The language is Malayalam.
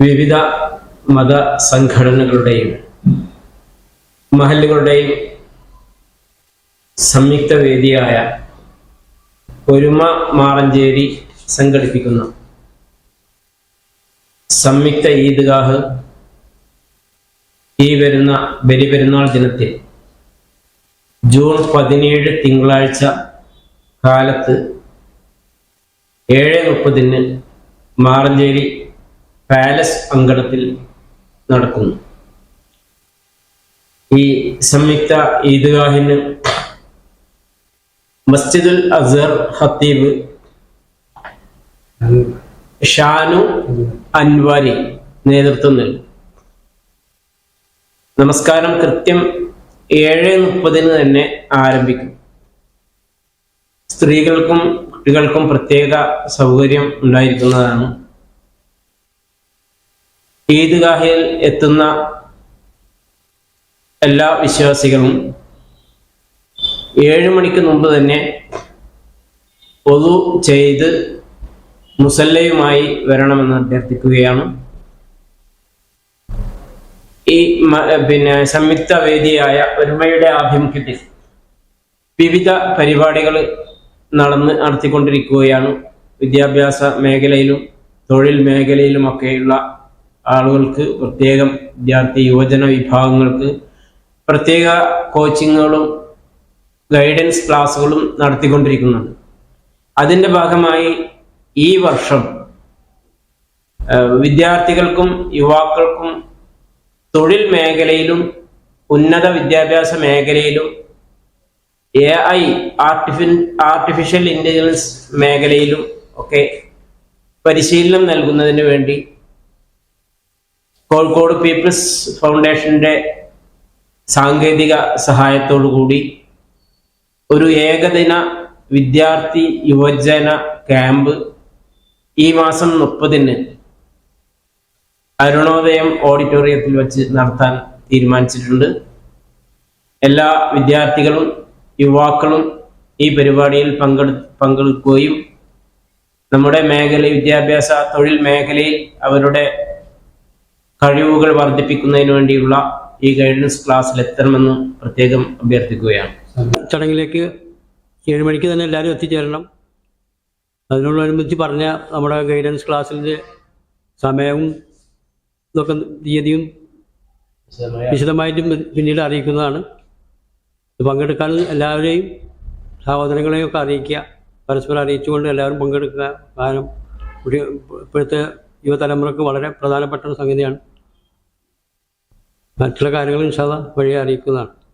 വിവിധ മത സംഘടനകളുടെയും മഹല്ലുകളുടെയും സംയുക്ത വേദിയായ ഒരുമ മാറഞ്ചേരി സംഘടിപ്പിക്കുന്ന സംയുക്ത ഈദ്ഗാഹ് ഈ വരുന്ന ബലിപെരുന്നാൾ ദിനത്തിൽ ജൂൺ പതിനേഴ് തിങ്കളാഴ്ച കാലത്ത് ഏഴ് മുപ്പതിന് മാറഞ്ചേരി പാലസ് അങ്കണത്തിൽ നടക്കുന്നു. ഈ സംയുക്ത ഈദ്ഗാഹിന് മസ്ജിദുൽ അസർ ഹത്തീബ് ഷാനു അൻവാരി നേതൃത്വം നൽകും. നമസ്കാരം കൃത്യം ഏഴ് മുപ്പതിന് തന്നെ ആരംഭിക്കും. സ്ത്രീകൾക്കും കുട്ടികൾക്കും പ്രത്യേക സൗകര്യം ഉണ്ടായിരിക്കുന്നതാണ് ഈദ്ഗാഹിൽ എത്തുന്ന എല്ലാ വിശ്വാസികളും ഏഴ് മണിക്ക് മുമ്പ് തന്നെ പൊതു ചെയ്ത് മുസല്ലയുമായി വരണമെന്ന് അഭ്യർത്ഥിക്കുകയാണ്. ഈ പിന്നെ സംയുക്ത വേദിയായ ഒരുമയുടെ ആഭിമുഖ്യത്തിൽ വിവിധ പരിപാടികൾ നടന്ന് നടത്തിക്കൊണ്ടിരിക്കുകയാണ്. വിദ്യാഭ്യാസ മേഖലയിലും തൊഴിൽ മേഖലയിലുമൊക്കെയുള്ള ആളുകൾക്ക് പ്രത്യേകം വിദ്യാർത്ഥി യുവജന വിഭാഗങ്ങൾക്ക് പ്രത്യേക കോച്ചിങ്ങുകളും ഗൈഡൻസ് ക്ലാസ്സുകളും നടത്തിക്കൊണ്ടിരിക്കുന്നുണ്ട്. അതിന്റെ ഭാഗമായി ഈ വർഷം വിദ്യാർത്ഥികൾക്കും യുവാക്കൾക്കും തൊഴിൽ മേഖലയിലും ഉന്നത വിദ്യാഭ്യാസ മേഖലയിലും എ ഐ ആർട്ടിഫി ആർട്ടിഫിഷ്യൽ ഇന്റലിജൻസ് മേഖലയിലും ഒക്കെ പരിശീലനം നൽകുന്നതിന് വേണ്ടി കോഴിക്കോട് പീപ്പിൾസ് ഫൗണ്ടേഷന്റെ സാങ്കേതിക കൂടി ഒരു ഏകദിന വിദ്യാർത്ഥി യുവജന ക്യാമ്പ് ഈ മാസം മുപ്പതിന് അരുണോദയം ഓഡിറ്റോറിയത്തിൽ വെച്ച് നടത്താൻ തീരുമാനിച്ചിട്ടുണ്ട്. എല്ലാ വിദ്യാർത്ഥികളും യുവാക്കളും ഈ പരിപാടിയിൽ പങ്കെടു പങ്കെടുക്കുകയും നമ്മുടെ മേഖല വിദ്യാഭ്യാസ തൊഴിൽ മേഖലയിൽ അവരുടെ കഴിവുകൾ വർദ്ധിപ്പിക്കുന്നതിന് വേണ്ടിയുള്ള ഈ ഗൈഡൻസ് ക്ലാസ്സിൽ എത്തണമെന്ന് പ്രത്യേകം അഭ്യർത്ഥിക്കുകയാണ്. ചടങ്ങിലേക്ക് ഏഴ് മണിക്ക് തന്നെ എല്ലാവരും എത്തിച്ചേരണം. അതിനോടനുബന്ധിച്ച് പറഞ്ഞ നമ്മുടെ ഗൈഡൻസ് ക്ലാസ്സിന്റെ സമയവും ഇതൊക്കെ തീയതിയും വിശദമായിട്ടും പിന്നീട് അറിയിക്കുന്നതാണ്. പങ്കെടുക്കാൻ എല്ലാവരെയും സഹോദരങ്ങളെയും ഒക്കെ അറിയിക്കുക. പരസ്പരം അറിയിച്ചുകൊണ്ട് എല്ലാവരും പങ്കെടുക്കുക. കാരണം ഇപ്പോഴത്തെ യുവതലമുറക്ക് വളരെ പ്രധാനപ്പെട്ട ഒരു സംഗതിയാണ്. മറ്റുള്ള കാര്യങ്ങളും ഇൻഷാദ വഴി അറിയിക്കുന്നതാണ്.